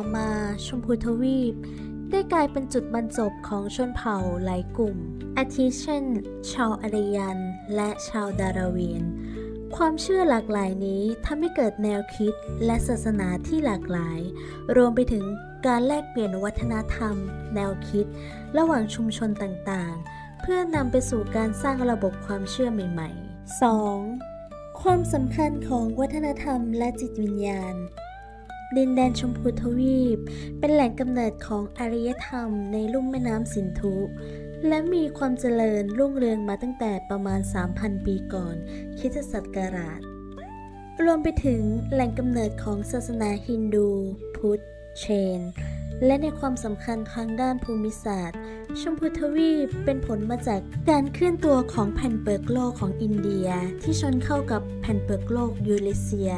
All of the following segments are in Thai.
ต่อมาชมพูทวีป ได้กลายเป็นจุดบรรจบของชนเผ่าหลายกลุ่ม อาทิเช่น ชาวอารยัน และชาวดาราวีน ความเชื่อหลากหลายนี้ทำให้เกิดแนวคิดและศาสนาที่หลากหลาย รวมไปถึงการแลกเปลี่ยนวัฒนธรรม แนวคิด ระหว่างชุมชนต่างๆ เพื่อนำไปสู่การสร้างระบบความเชื่อใหม่ ๆ 2. ความสำคัญของวัฒนธรรมและจิตวิญญาณ ดินแดนชมพูทวีป เป็นแหล่งกำเนิดของอารยธรรมในลุ่มแม่น้ำสินธุ และมีความเจริญรุ่งเรืองมาตั้งแต่ประมาณ 3,000 ปีก่อนคริสตศักราช รวมไปถึงแหล่งกำเนิดของศาสนาฮินดู พุทธ เชน และในความสำคัญทางด้านภูมิศาสตร์ ชมพูทวีปเป็นผลมาจากการเคลื่อนตัวของแผ่นเปลือกโลกของอินเดีย ที่ชนเข้ากับแผ่นเปลือกโลกยูเรเซีย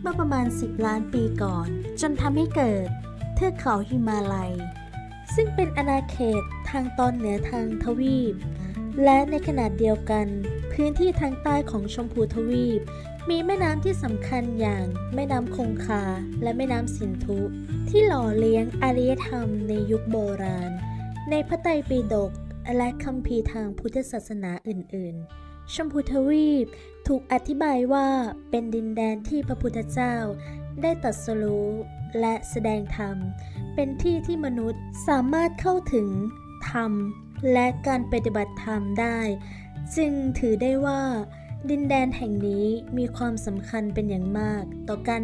เมื่อประมาณ 10 ล้านปีก่อน จนทำให้เกิด เทือกเขาหิมาลัย ซึ่งเป็นอาณาเขตทางตอนเหนือทางทวีป และในขณะเดียวกัน พื้นที่ทางใต้ของชมพูทวีป มีแม่น้ำที่สำคัญอย่างแม่น้ำคงคาและแม่น้ำสินธุ ที่หล่อเลี้ยงอารยธรรมในยุคโบราณ ในพระไตรปิฎกและคัมภีร์ทางพุทธศาสนาอื่น ๆ ชมพูทวีปถูกอธิบายว่าเป็นดินแดนที่พระพุทธเจ้า ได้ตรัสรู้และแสดงธรรม เป็นที่ที่มนุษย์สามารถเข้าถึงธรรม และการปฏิบัติธรรมได้ จึงถือได้ว่า ดินแดนแห่งนี้มีความสำคัญเป็นอย่างมากต่อการ